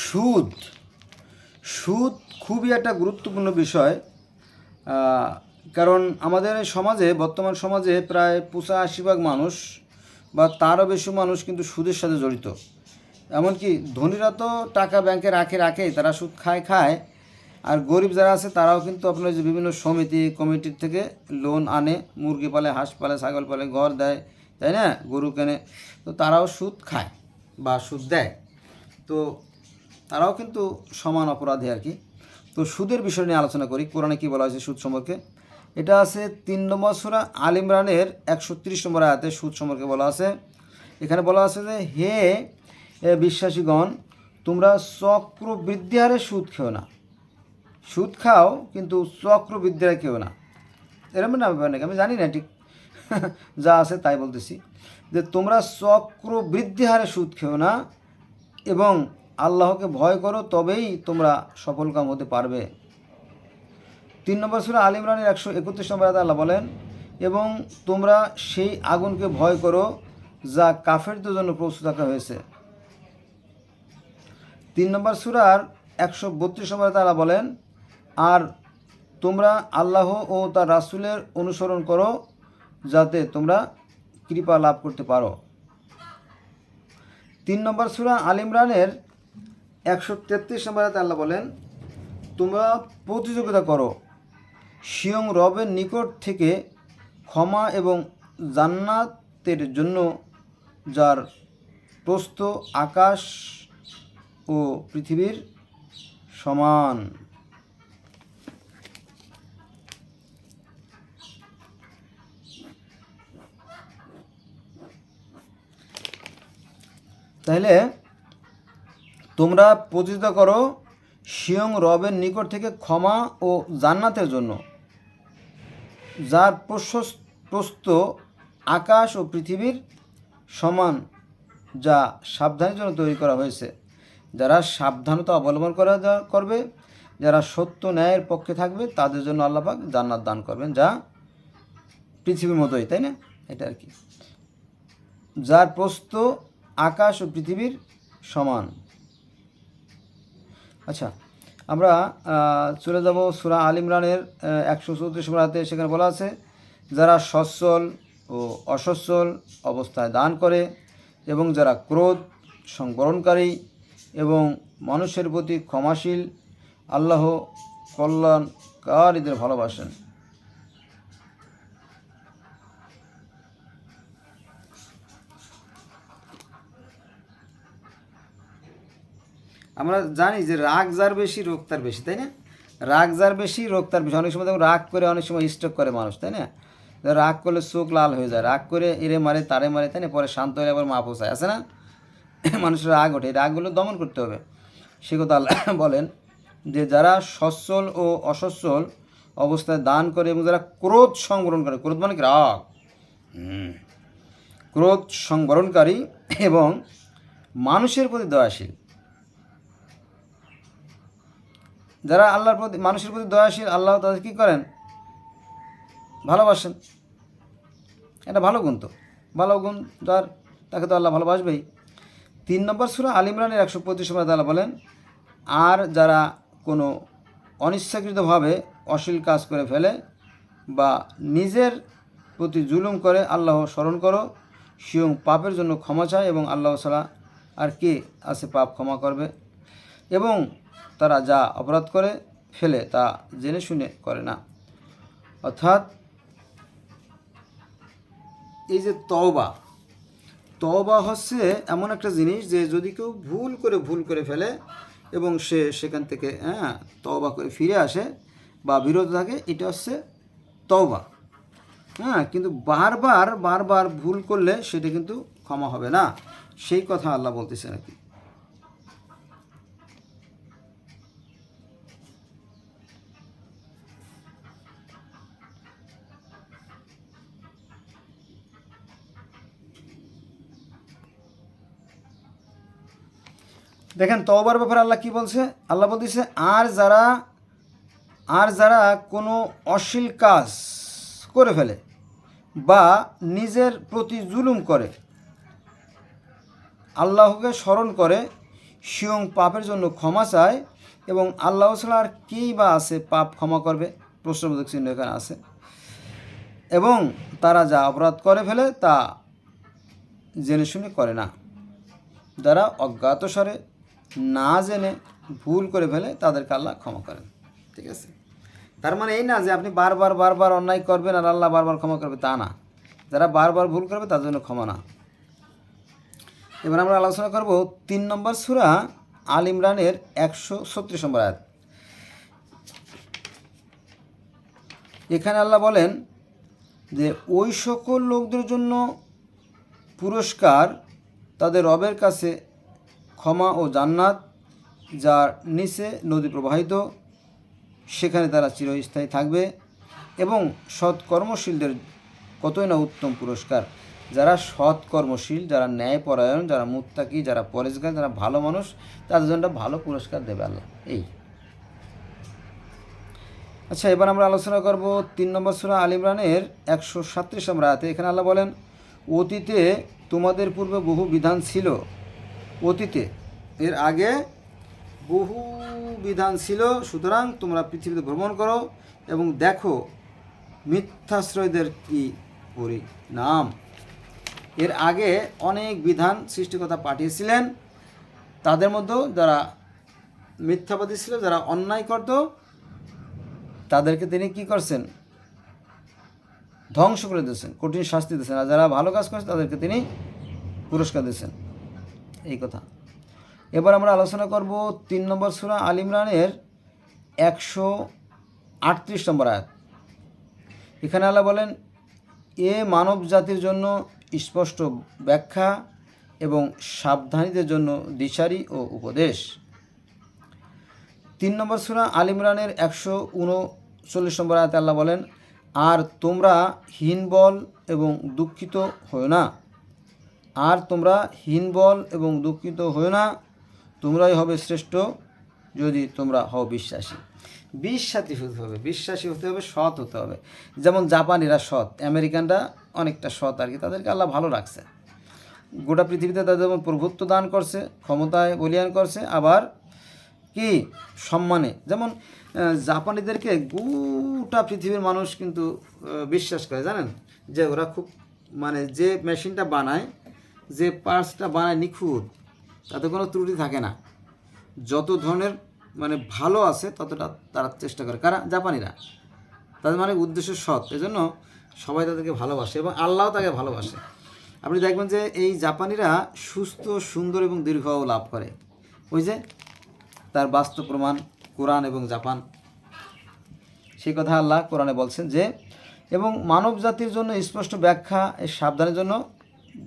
সুদ। সুদ খুবই একটা গুরুত্বপূর্ণ বিষয় কারণ আমাদের সমাজে, বর্তমান সমাজে প্রায় পঁচাশি ভাগ মানুষ বা তারও বেশি মানুষ কিন্তু সুদের সাথে জড়িত। এমনকি ধনীরা তো টাকা ব্যাংকে রাখে রাখেই তারা সুদ খায় খায়, আর গরিব যারা আছে তারাও কিন্তু আপনার যে বিভিন্ন সমিতি কমিটির থেকে লোন আনে, মুরগি পালে, হাঁস পালে, ছাগল পালে, ঘর দেয়, তাই না? গরু কেনে, তো তারাও সুদ খায় বা সুদ দেয়। তো তারাও কিন্তু সমান অপরাধী আর কি। তো সুদের বিষয় নিয়ে আলোচনা করি। কোরআনে কি বলা হয়েছে সুদ সম্পর্কে? এটা আছে তিন নম্বর সুরা আল ইমরানের একশো তিরিশ নম্বর আয়াতে সুদ সম্পর্কে বলা আছে। এখানে বলা আছে যে, হে বিশ্বাসীগণ, তোমরা চক্রবৃদ্ধি হারে সুদ খেও না। সুদ খাও, কিন্তু চক্রবৃদ্ধি হারে খেও না। এরকম না ব্যাপার নাকি? আমি জানি না ঠিক। যা আছে তাই বলতেছি। যে, তোমরা চক্রবৃদ্ধি হারে সুদ খেও না এবং আল্লাহকে ভয় করো, তবেই তোমরা সফল কাম হতে পারবে। তিন নম্বর সুরা আল ইমরানের একশো একত্রিশ নম্বর আল্লাহ বলেন, এবং তোমরা সেই আগুনকে ভয় করো, যা কাফেরদের জন্য প্রস্তুত রাখা হয়েছে। তিন নম্বর সুরার একশো বত্রিশ নম্বর আল্লাহ বলেন, আর তোমরা আল্লাহ ও তার রাসূলের অনুসরণ করো, যাতে তোমরা কৃপা লাভ করতে পারো। তিন নম্বর সুরা আল ইমরানের একশো তেত্রিশ নম্বর আল্লাহ বলেন, তোমরা প্রতিযোগিতা করো। স্বয়ং রবের নিকট থেকে ক্ষমা এবং জান্নাতের জন্য যার প্রস্থ আকাশ ও পৃথিবীর সমান। তাহলে তোমরা প্রতিযোগিতা করো স্বয়ং রবের নিকট থেকে ক্ষমা ও জান্নাতের জন্য, যার প্রশস্ত আকাশ ও পৃথিবীর সমান, যা সাবধানের জন্য তৈরি করা হয়েছে। যারা সাবধানতা অবলম্বন করা করবে, যারা সত্য ন্যায়ের পক্ষে থাকবে, তাদের জন্য আল্লাপাক জান্নাত দান করবেন, যা পৃথিবীর মতোই, তাই না? এটা আর কি। যার প্রস্ত আকাশ ও পৃথিবীর সমান আচ্ছা আমরা চলে যাব সুরা আল ইমরানের একশো চৌত্রিশ রাতে সেখানে বলা আছে, যারা সচ্ছল ও অসচ্ছল অবস্থায় দান করে এবং যারা ক্রোধ সংবরণকারী এবং মানুষের প্রতি ক্ষমাশীল, আল্লাহ কল্যাণকারীদের ভালোবাসেন। আমরা জানি যে রাগ যার বেশি, রোগ তার বেশি, তাই না? রাগ যার বেশি, রোগ তার বেশি। অনেক সময় দেখুন রাগ করে, অনেক সময় স্ট্রোক করে মানুষ, তাই না? রাগ করলে চোখ লাল হয়ে যায়, রাগ করে এরে মারে, তারে মারে, তাই না? পরে শান্ত হলে আবার মা পোষায় আছে না? মানুষের রাগ ওঠে রাগগুলো দমন করতে হবে। সে কথা বলেন যে যারা সচ্ছল ও অসচ্ছল অবস্থায় দান করে এবং যারা ক্রোধ সংবরণ করে, ক্রোধ মানে রাগ। ক্রোধ সংবরণকারী এবং মানুষের প্রতি দয়াশীল। যারা আল্লাহর প্রতি, মানুষের প্রতি দয়াশীল, আল্লাহ তাদের কী করেন? ভালোবাসেন। এটা ভালো গুণ তো। ভালো গুণ যার তাকে তো আল্লাহ ভালোবাসবেই। তিন নম্বর সুরা আল ইমরানের একশো পঁচিশ তারা বলেন, আর যারা কোনো অনিচ্ছাকৃতভাবে অশ্লীল কাজ করে ফেলে বা নিজের প্রতি জুলুম করে, আল্লাহ স্মরণ করো, স্বয়ং পাপের জন্য ক্ষমা চায় এবং আল্লাহ ছাড়া আর কে আছে পাপ ক্ষমা করবে? এবং তারা যা অপরাধ করে, ফেলে তা জেনে শুনে করে না। অর্থাৎ, এই যে তওবা তওবা হচ্ছে এমন একটা জিনিস যে যদি কেউ ভুল করে ভুল করে ফেলে এবং সে সেখান থেকে হ্যাঁ তওবা করে ফিরে আসে বা বিরত থাকে, এটা হচ্ছে তওবা। হ্যাঁ কিন্তু বারবার বারবার ভুল করলে সেটা কিন্তু ক্ষমা হবে না। সেই কথা আল্লাহ বলতেছে নাকি দেখেন তওবার ব্যাপারে আল্লাহ কি বলছে? আল্লাহ বলতেছে, আর যারা আর যারা কোনো অশ্লীল কাজ করে ফেলে বা নিজের প্রতি জুলুম করে, আল্লাহকে স্মরণ করে, স্বয়ং পাপের জন্য ক্ষমা চায় এবং আল্লাহ ছাড়া আর কেই বা আছে পাপ ক্ষমা করবে? প্রশ্নবোধক চিহ্ন এখানে আছে। এবং তারা যা অপরাধ করে ফেলে তা জেনে শুনে করে না। যারা অজ্ঞাতসারে না জেনে ভুল করে ফেলে তাদেরকে আল্লাহ ক্ষমা করেন। ঠিক আছে? তার মানে এই না যে আপনি বারবার বারবার অন্যায় করবেন আর আল্লাহ বারবার ক্ষমা করবে, তা না। যারা বারবার ভুল করবে, তার জন্য ক্ষমা না। এবার আমরা আলোচনা করব তিন নম্বর সুরা আল ইমরানের একশো ছত্রিশ নম্বর আয়াত। এখানে আল্লাহ বলেন যে, ওই সকল লোকদের জন্য পুরস্কার তাদের রবের কাছে ক্ষমা ও জান্নাত যার নিচে নদী প্রবাহিত, সেখানে তারা চিরস্থায়ী থাকবে এবং সৎ কর্মশীলদের কতই না উত্তম পুরস্কার। যারা সৎ কর্মশীল যারা ন্যায়পরায়ণ, যারা মুত্তাকি, যারা পরেশগার যারা ভালো মানুষ, তাদের জন্য ভালো পুরস্কার দেবে আল্লাহ। এই। আচ্ছা এবার আমরা আলোচনা করব তিন নম্বর সুরা আল ইমরানের একশো সাতত্রিশ আমরা এখানে আল্লাহ বলেন, অতীতে তোমাদের পূর্বে বহু বিধান ছিল অতীতে। এর আগে বহু বিধান ছিল, সুতরাং তোমরা পৃথিবীতে ভ্রমণ করো এবং দেখো মিথ্যাশ্রয়দের কি পরিণাম। এর আগে অনেক বিধান সৃষ্টিকর্তা পাঠিয়েছিলেন। তাদের মধ্যেও যারা মিথ্যাবাদী ছিল, যারা অন্যায় করত, তাদেরকে তিনি কি করছেন? ধ্বংস করে দিয়েছেন, কঠিন শাস্তি দিয়েছেন। আর যারা ভালো কাজ করছে, তাদেরকে তিনি পুরস্কার দিয়েছেন। এই কথা। এবার আমরা আলোচনা করব তিন নম্বর সুরা আল ইমরানের একশো আটত্রিশ নম্বর আয়াত। এখানে আল্লাহ বলেন, এ মানব জাতির জন্য স্পষ্ট ব্যাখ্যা এবং সাবধানীদের জন্য দিশারি ও উপদেশ। তিন নম্বর সুরা আল ইমরানের একশো উনচল্লিশ নম্বর আয়াতে আল্লাহ বলেন, আর তোমরা হীনবল এবং দুঃখিত হও না। আর তোমরা হীনবল এবং দুঃখিত হও না, তোমরাই হবে শ্রেষ্ঠ যদি তোমরা হও বিশ্বাসী। বিশ্বাসী হতে হবে, বিশ্বাসী হতে হবে, সৎ হতে হবে। যেমন জাপানিরা সৎ, আমেরিকানরা অনেকটা সৎ আর কি, তাদেরকে আল্লাহ ভালো রাখছে। গোটা পৃথিবীতে তাদের যেমন প্রভুত্ব দান করছে, ক্ষমতায় বলিয়ান করছে, আবার কি? সম্মানে। যেমন জাপানিদেরকে গোটা পৃথিবীর মানুষ কিন্তু বিশ্বাস করে, জানেন? যে ওরা খুব মানে যে মেশিনটা বানায় যে পার্টসটা বানায় নিখুঁত, তাতে কোনো ত্রুটি থাকে না। যত ধরনের মানে ভালো আছে, ততটা তারা চেষ্টা করে। কারা? জাপানিরা। তাদের মানে উদ্দেশ্য সৎ। এজন্য সবাই তাদেরকে ভালোবাসে এবং আল্লাহ তাকে ভালোবাসে। আপনি দেখবেন যে এই জাপানিরা সুস্থ, সুন্দর এবং দীর্ঘ লাভ করে। ওই যে তার বাস্তব প্রমাণ, কোরআন এবং জাপান। সেই কথা আল্লাহ কোরআনে বলছেন যে, এবং মানব জাতির জন্য স্পষ্ট ব্যাখ্যা সাবধানের জন্য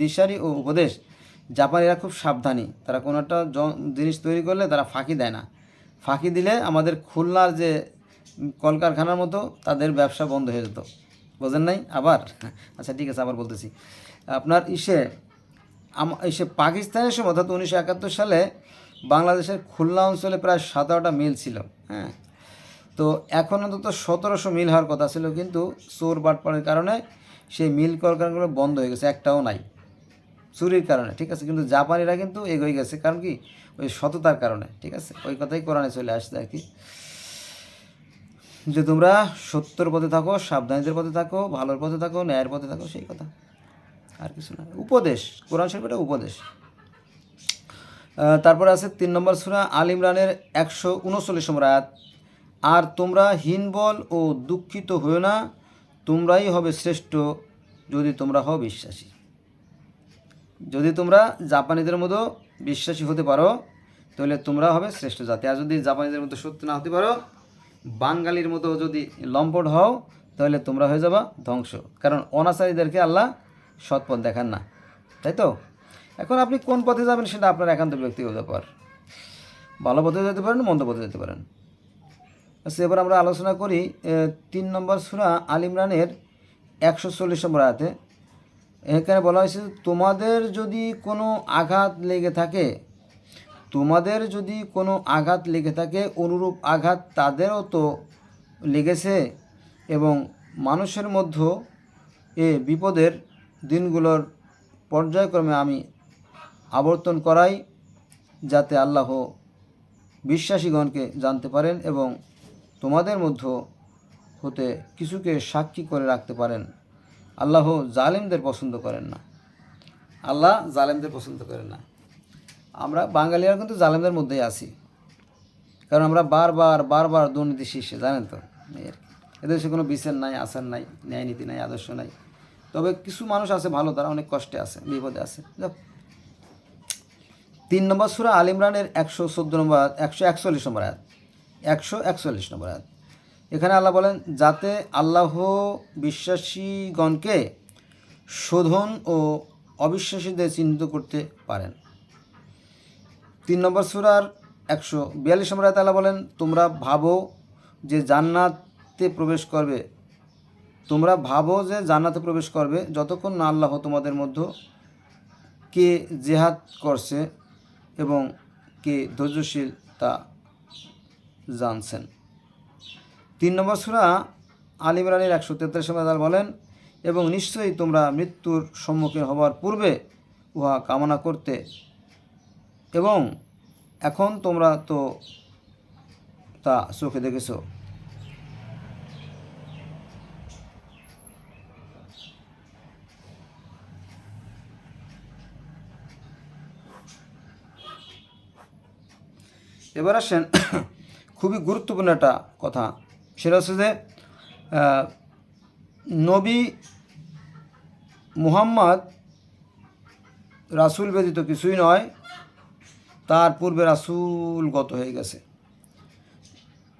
দিশারি ও উপদেশ। জাপানিরা খুব সাবধানী। তারা কোনো একটা জিনিস তৈরি করলে তারা ফাঁকি দেয় না। ফাঁকি দিলে আমাদের খুলনার যে কলকারখানার মতো তাদের ব্যবসা বন্ধ হয়ে যেত। বোঝেন নাই? আবার? আচ্ছা ঠিক আছে, আবার বলতেছি। আপনার ইসে ইসে পাকিস্তানের সময়, অর্থাৎ উনিশশো একাত্তর সালে বাংলাদেশের খুলনা অঞ্চলে প্রায় সতেরোটা মিল ছিল হ্যাঁ? তো এখন অন্তত সতেরোশো মিল হওয়ার কথা ছিল, কিন্তু চোর বাটপাড়ের কারণে সেই মিল কলকারখানাগুলো বন্ধ হয়ে গেছে, একটাও নাই। চুরির কারণে, ঠিক আছে? কিন্তু জাপানিরা কিন্তু এগোয় গেছে, কারণ কি? ওই সততার কারণে, ঠিক আছে? ওই কথাই কোরআনে চলে আসছে আর কি। যে তোমরা সত্যর পথে থাকো, সাবধানীদের পথে থাকো, ভালোর পথে থাকো, ন্যায়ের পথে থাকো, সেই কথা। আর কিছু না। উপদেশ, কোরআন শরীফ এটা উপদেশ। তারপরে আছে তিন নম্বর সুরা আল ইমরানের একশো উনচল্লিশ নম্বর আয়াত। আর তোমরা হীনবল ও দুঃখিত হও না তোমরাই হবে শ্রেষ্ঠ যদি তোমরা হও বিশ্বাসী। যদি তোমরা জাপানিদের মতো বিশ্বাসী হতে পারো, তাহলে তোমরা হবে শ্রেষ্ঠ জাতি। আর যদি জাপানিদের মতো সত্য না হতে পারো, বাঙালির মতো যদি লম্পট হও, তাহলে তোমরা হয়ে যাবা ধ্বংস। কারণ অনাচারীদেরকে আল্লাহ সৎপথ দেখান না। তাই তো? এখন আপনি কোন পথে যাবেন সেটা আপনার একান্ত ব্যক্তিগত ব্যাপার। ভালো পথে যেতে পারেন, মন্দ পথে যেতে পারেন। আচ্ছা এবার আমরা আলোচনা করি তিন নম্বর সুরা আল ইমরানের একশো চল্লিশ নম্বর আয়াতে। এখানে বলা হয়েছে, তোমাদের যদি কোনো আঘাত লেগে থাকে, তোমাদের যদি কোনো আঘাত লেগে থাকে, অনুরূপ আঘাত তাদেরও তো লেগেছে এবং মানুষের মধ্যে এ বিপদের দিনগুলোর পর্যায়ক্রমে আমি আবর্তন করাই, যাতে আল্লাহ বিশ্বাসীগণকে জানতে পারেন এবং তোমাদের মধ্য হতে কিছুকে সাক্ষী করে রাখতে পারেন। আল্লাহ জালেমদের পছন্দ করেন না। আল্লাহ জালেমদের পছন্দ করেন না। আমরা বাঙালিরা কিন্তু জালেমদের মধ্যেই আছি। কারণ আমরা বারবার বারবার দুর্নীতি শীর্ষে, জানেন তো? এদের সে কোনো বিচার নাই, আচার নাই ন্যায় নীতি নাই, আদর্শ নাই। তবে কিছু মানুষ আছে ভালো, তারা অনেক কষ্টে আছে, বিপদে আছে। তিন নম্বর সুরা আল ইমরানের একশো চোদ্দ নম্বর, একশো একচল্লিশ নম্বর আয়াত। একশো একচল্লিশ নম্বর আয়াত। এখানে আল্লাহ বলেন, যাতে আল্লাহ বিশ্বাসীগণকে শোধন ও অবিশ্বাসীদের চিহ্নিত করতে পারেন। তিন নম্বর সুরার একশো বিয়াল্লিশ নম্বর আয়াত আল্লাহ বলেন, তোমরা ভাবো যে জান্নাতে প্রবেশ করবে। তোমরা ভাবো যে জান্নাতে প্রবেশ করবে যতক্ষণ না আল্লাহ তোমাদের মধ্য কে জেহাদ করছে এবং কে ধৈর্যশীল তা জানছেন। তিন নম্বর সুরা আল ইমরানের একশো তেত্রিশ আয়াত বলেন, এবং নিশ্চয়ই তোমরা মৃত্যুর সম্মুখীন হবার পূর্বে উহা কামনা করতে। এবং এখন তোমরা তো তা চোখে দেখেছ। এবার আসেন খুবই গুরুত্বপূর্ণ একটা কথা। সেটা হচ্ছে যে নবী মুহাম্মদ রাসূল ব্যতীত কিছুই নয়, তার পূর্বে রাসূল গত হয়ে গেছে।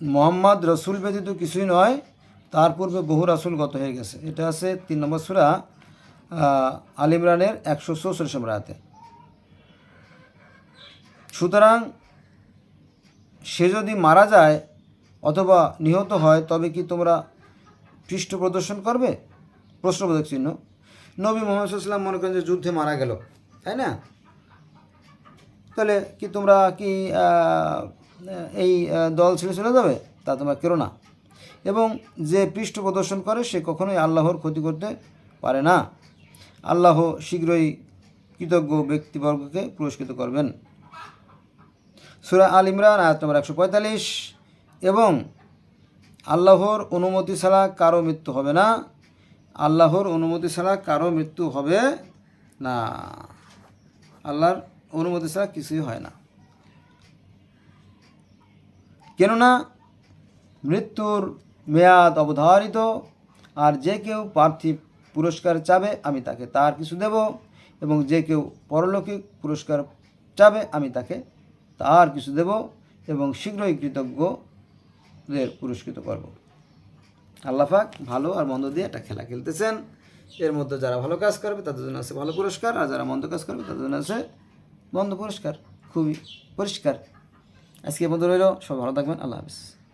মোহাম্মদ রসুল ব্যতীত কিছুই নয়, তার পূর্বে বহু রাসূল গত হয়ে গেছে। এটা আছে তিন নম্বর সুরা আল ইমরানের একশো চৌষট্টি নম্বর সুতরাং সে যদি মারা যায় অথবা নিহত হয়, তবে কি তোমরা পৃষ্ঠ প্রদর্শন করবে? প্রশ্নবোধক চিহ্ন। নবী মোহাম্মদ ইসলাম মনে করেন যে যুদ্ধে মারা গেল, তাই না? তাহলে কি তোমরা কি এই দল ছেড়ে চলে যাবে? তা তোমরা কেরো না। এবং যে পৃষ্ঠ প্রদর্শন করে, সে কখনোই আল্লাহর ক্ষতি করতে পারে না। আল্লাহ শীঘ্রই কৃতজ্ঞ ব্যক্তিবর্গকে পুরস্কৃত করবেন। সুরা আল ইমরান, আয়াত নম্বর একশো পঁয়তাল্লিশ। এবং আল্লাহর অনুমতি ছাড়া কারও মৃত্যু হবে না। আল্লাহর অনুমতি ছাড়া কারও মৃত্যু হবে না। আল্লাহর অনুমতি ছাড়া কিছুই হয় না। কেননা মৃত্যুর মেয়াদ অবধারিত, আর যে কেউ পার্থিব পুরস্কার চাবে, আমি তাকে তার কিছু দেব, এবং যে কেউ পরলৌকিক পুরস্কার চাবে, আমি তাকে তার কিছু দেব এবং শীঘ্রই কৃতজ্ঞদের পুরস্কৃত করব। আল্লাহাক ভালো আর মন্দ দিয়ে একটা খেলা খেলতেছেন। এর মধ্যে যারা ভালো কাজ করবে, তাদের জন্য আছে ভালো পুরস্কার, আর যারা মন্দ কাজ করবে, তাদের জন্য আছে মন্দ পুরস্কার। খুবই পরিষ্কার। আজকে বন্ধু রইল। সব ভালো থাকবেন। আল্লাহ হাফিজ।